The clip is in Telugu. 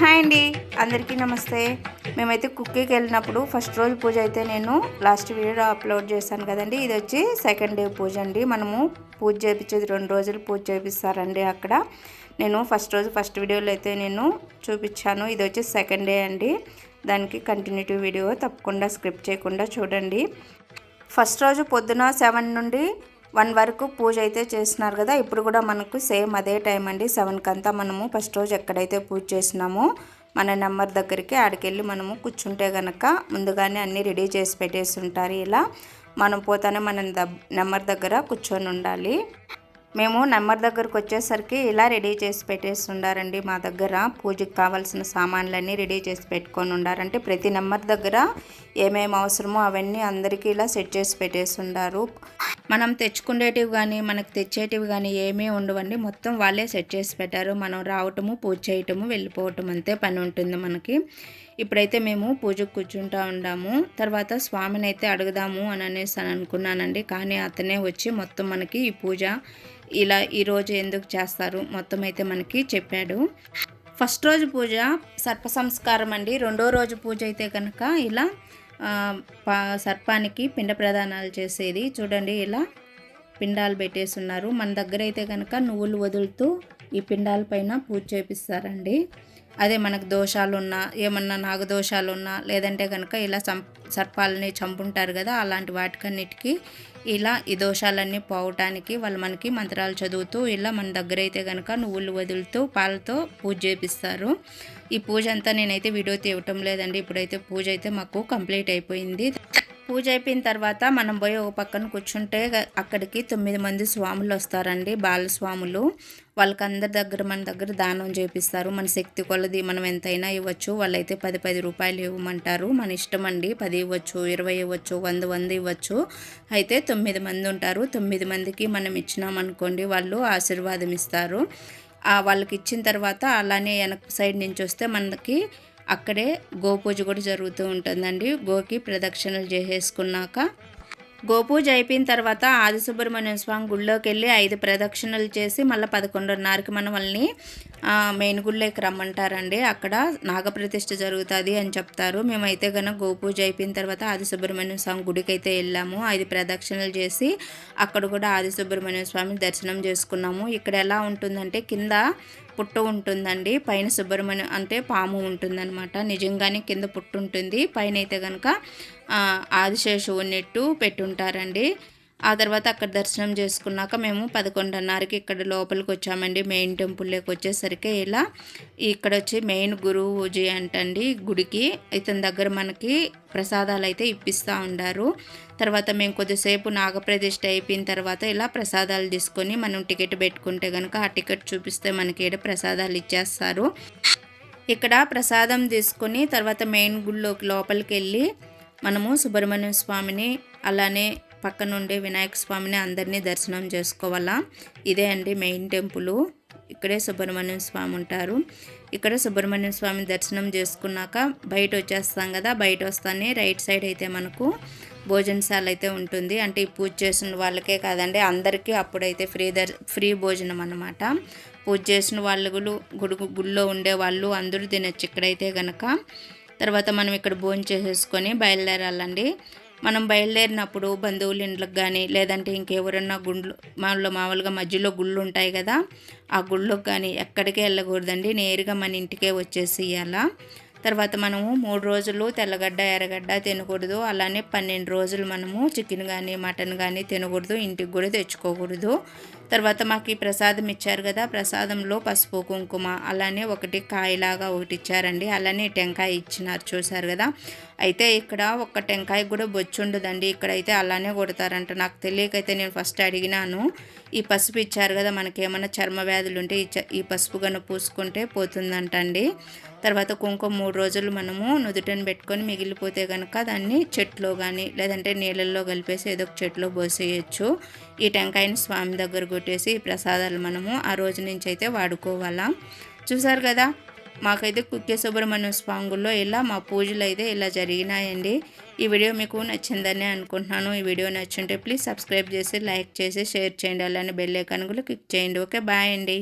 హాయ్ అండి. అందరికీ నమస్తే. మేమైతే కుక్కీకి వెళ్ళినప్పుడు ఫస్ట్ రోజు పూజ అయితే నేను లాస్ట్ వీడియో అప్లోడ్ చేశాను కదండి. ఇది వచ్చి సెకండ్ డే పూజ అండి. మనము పూజ చేయించేది రెండు రోజులు పూజ చేపిస్తారండి అక్కడ. నేను ఫస్ట్ రోజు ఫస్ట్ వీడియోలో అయితే నేను చూపించాను. ఇది వచ్చి సెకండ్ డే అండి. దానికి కంటిన్యూటీ వీడియో తప్పకుండా స్క్రిప్ట్ చేయకుండా చూడండి. ఫస్ట్ రోజు పొద్దున సెవెన్ నుండి వన్ వరకు పూజ అయితే చేస్తున్నారు కదా. ఇప్పుడు కూడా మనకు సేమ్ అదే టైం అండి. సెవెన్కి అంతా మనము ఫస్ట్ రోజు ఎక్కడైతే పూజ చేసినామో మన నెంబర్ దగ్గరికి ఆడికెళ్ళి మనము కూర్చుంటే కనుక ముందుగానే అన్నీ రెడీ చేసి పెట్టేసి ఉంటారు. ఇలా మనం పోతానే మన నెంబర్ దగ్గర కూర్చొని ఉండాలి. మేము నెంబర్ దగ్గరకు వచ్చేసరికి ఇలా రెడీ చేసి పెట్టేసి ఉండారండి మా దగ్గర. పూజకి కావాల్సిన సామాన్లన్నీ రెడీ చేసి పెట్టుకొని ఉండారంటే ప్రతి నెంబర్ దగ్గర ఏమేమి అవసరమో అవన్నీ అందరికీ ఇలా సెట్ చేసి పెట్టేసి ఉండారు మనం తెచ్చుకునేటివి కానీ మనకు తెచ్చేటివి కానీ ఏమీ ఉండవండి. మొత్తం వాళ్ళే సెట్ చేసి పెట్టారు. మనం రావటము పూజ చేయటము వెళ్ళిపోవటం అంతే పని ఉంటుంది మనకి. ఇప్పుడైతే మేము పూజకు కూర్చుంటా ఉండాము. తర్వాత స్వామిని అయితే అడుగుదాము అని అనేసి అని అనుకున్నానండి. కానీ అతనే వచ్చి మొత్తం మనకి ఈ పూజ ఇలా ఈరోజు ఎందుకు చేస్తారు? మొత్తం అయితే మనకి చెప్పాడు. ఫస్ట్ రోజు పూజ సర్ప సంస్కారం అండి. రెండో రోజు పూజ అయితే కనుక ఇలా సర్పానికి పిండ ప్రదానాలు చేసేది. చూడండి ఇలా పిండాలు పెట్టేస్తున్నారు మన దగ్గర అయితే కనుక నువ్వులు వదులుతూ ఈ పిండాల పైన పూజ చేపిస్తారండి. అదే మనకు దోషాలు ఉన్నా ఏమన్నా నాగదోషాలు ఉన్నా లేదంటే కనుక ఇలా సం సర్పాలని చంపుంటారు కదా అలాంటి వాటికన్నిటికీ ఇలా ఈ దోషాలన్నీ పోవటానికి వాళ్ళు మనకి మంత్రాలు చదువుతూ ఇలా మన దగ్గర అయితే కనుక నువ్వులు వదులుతూ పాలతో పూజ చేపిస్తారు. ఈ పూజ అంతా నేనైతే వీడియో తీయటం లేదండి. ఇప్పుడైతే పూజ అయితే మాకు కంప్లీట్ అయిపోయింది. పూజ అయిపోయిన తర్వాత మనం పోయి ఒక పక్కన కూర్చుంటే అక్కడికి తొమ్మిది మంది స్వాములు వస్తారండి బాలస్వాములు. వాళ్ళకి అందరి దగ్గర మన దగ్గర దానం చేపిస్తారు. మన శక్తి కొలది మనం ఎంతైనా ఇవ్వచ్చు. వాళ్ళైతే పది పది రూపాయలు ఇవ్వమంటారు. మన ఇష్టం అండి. పది ఇవ్వచ్చు ఇరవై ఇవ్వచ్చు వంద వంద ఇవ్వచ్చు. అయితే తొమ్మిది మంది ఉంటారు. తొమ్మిది మందికి మనం ఇచ్చినామనుకోండి వాళ్ళు ఆశీర్వాదం ఇస్తారు. వాళ్ళకి ఇచ్చిన తర్వాత అలానే వెనక సైడ్ నుంచి వస్తే మనకి అక్కడే గోపూజ కూడా జరుగుతూ ఉంటుందండి. గోకి ప్రదక్షిణలు చేసేసుకున్నాక గోపూజ అయిపోయిన తర్వాత ఆది సుబ్రహ్మణ్యం స్వామి గుళ్ళోకి వెళ్ళి ఐదు ప్రదక్షిణలు చేసి మళ్ళీ పదకొండున్నరకి మన వాళ్ళని మెయిన్ గుళ్ళోకి రమ్మంటారండి. అక్కడ నాగప్రతిష్ఠ జరుగుతుంది అని చెప్తారు. మేమైతే కనుక గోపూజ అయిపోయిన తర్వాత ఆది సుబ్రహ్మణ్యం స్వామి గుడికి అయితే వెళ్ళాము. ఐదు ప్రదక్షిణలు చేసి అక్కడ కూడా ఆది సుబ్రహ్మణ్యం స్వామి దర్శనం చేసుకున్నాము. ఇక్కడ ఎలా ఉంటుందంటే కింద పుట్ట ఉంటుందండి. పైన సుబ్రహ్మణ్యం అంటే పాము ఉంటుందన్నమాట. నిజంగానే కింద పుట్టు ఉంటుంది. పైన అయితే కనుక ఆదిశేషువు నెట్టు పెట్టుంటారండి. ఆ తర్వాత అక్కడ దర్శనం చేసుకున్నాక మేము పదకొండున్నరకి ఇక్కడ లోపలికి వచ్చామండి. మెయిన్ టెంపుల్లోకి వచ్చేసరికి ఇలా ఇక్కడ వచ్చి మెయిన్ గురువు పూజ అంటండి గుడికి. ఇతని దగ్గర మనకి ప్రసాదాలు అయితే ఇప్పిస్తూ ఉండారు. తర్వాత మేము కొద్దిసేపు నాగప్రతిష్ఠ అయిపోయిన తర్వాత ఇలా ప్రసాదాలు తీసుకొని మనం టికెట్ పెట్టుకుంటే కనుక ఆ టికెట్ చూపిస్తే మనకి ఏడ ప్రసాదాలు ఇచ్చేస్తారు. ఇక్కడ ప్రసాదం తీసుకొని తర్వాత మెయిన్ గుడిలోకి లోపలికి వెళ్ళి మనము సుబ్రహ్మణ్య స్వామిని అలానే పక్కనుండే వినాయక స్వామిని అందరినీ దర్శనం చేసుకోవాలా? ఇదే అండి మెయిన్ టెంపుల్. ఇక్కడే సుబ్రహ్మణ్యం స్వామి ఉంటారు. ఇక్కడ సుబ్రహ్మణ్యం స్వామి దర్శనం చేసుకున్నాక బయట వచ్చేస్తాం కదా బయట వస్తానే రైట్ సైడ్ అయితే మనకు భోజనశాల అయితే ఉంటుంది. అంటే ఈ పూజ చేసిన వాళ్ళకే కాదండి అందరికీ అప్పుడైతే ఫ్రీ దర్ ఫ్రీ భోజనం అనమాట పూజ చేసిన వాళ్ళు గుడి గుడిలో ఉండే వాళ్ళు అందరూ తినచ్చు ఇక్కడైతే కనుక తర్వాత మనం ఇక్కడ భోజనం చేసేసుకొని బయలుదేరాలండి. మనం బయలుదేరినప్పుడు బంధువుల ఇండ్లకు కానీ లేదంటే ఇంకెవరన్నా గుండ్లు మామూలు మామూలుగా మధ్యలో గుళ్ళు ఉంటాయి కదా ఆ గుళ్ళకు కానీ ఎక్కడికి వెళ్ళకూడదండి. నేరుగా మన ఇంటికే వచ్చేసి తర్వాత మనము మూడు రోజులు తెల్లగడ్డ ఎర్రగడ్డ తినకూడదు. అలానే పన్నెండు రోజులు మనము చికెన్ కానీ మటన్ కానీ తినకూడదు. ఇంటికి కూడా తెచ్చుకోకూడదు. తర్వాత మాకు ఈ ప్రసాదం ఇచ్చారు కదా ప్రసాదంలో పసుపు కుంకుమ అలానే ఒకటి కాయలాగా ఒకటి ఇచ్చారండి. అలానే టెంకాయ ఇచ్చినారు చూసారు కదా. అయితే ఇక్కడ ఒక్క టెంకాయ కూడా బొచ్చు ఉండదండి. ఇక్కడైతే అలానే కొడతారంట. నాకు తెలియకైతే నేను ఫస్ట్ అడిగినాను. ఈ పసుపు ఇచ్చారు కదా మనకి ఏమైనా చర్మ వ్యాధులు ఉంటే ఈ పసుపు కనుక పూసుకుంటే పోతుందంట అండి తర్వాత కుంకుమ మూడు రోజులు మనము నుదుటను పెట్టుకొని మిగిలిపోతే కనుక దాన్ని చెట్లో కానీ లేదంటే నీళ్ళల్లో కలిపేసి ఏదో ఒక చెట్లో పోసేయచ్చు. ఈ టెంకాయని స్వామి దగ్గర కొట్టేసి ఈ ప్రసాదాలు మనము ఆ రోజు నుంచి అయితే వాడుకోవాలా. చూసారు కదా మాకైతే కుక్కే సుబ్రహ్మణ్య స్వాంగుల్లో ఇలా మా పూజలు అయితే ఇలా జరిగినాయండి. ఈ వీడియో మీకు నచ్చిందని అనుకుంటున్నాను. ఈ వీడియో నచ్చుంటే ప్లీజ్ సబ్స్క్రైబ్ చేసి లైక్ చేసి షేర్ చేయండి. అలానే బెల్ ఐకాన్ కూడా క్లిక్ చేయండి. ఓకే బాయ్ అండి.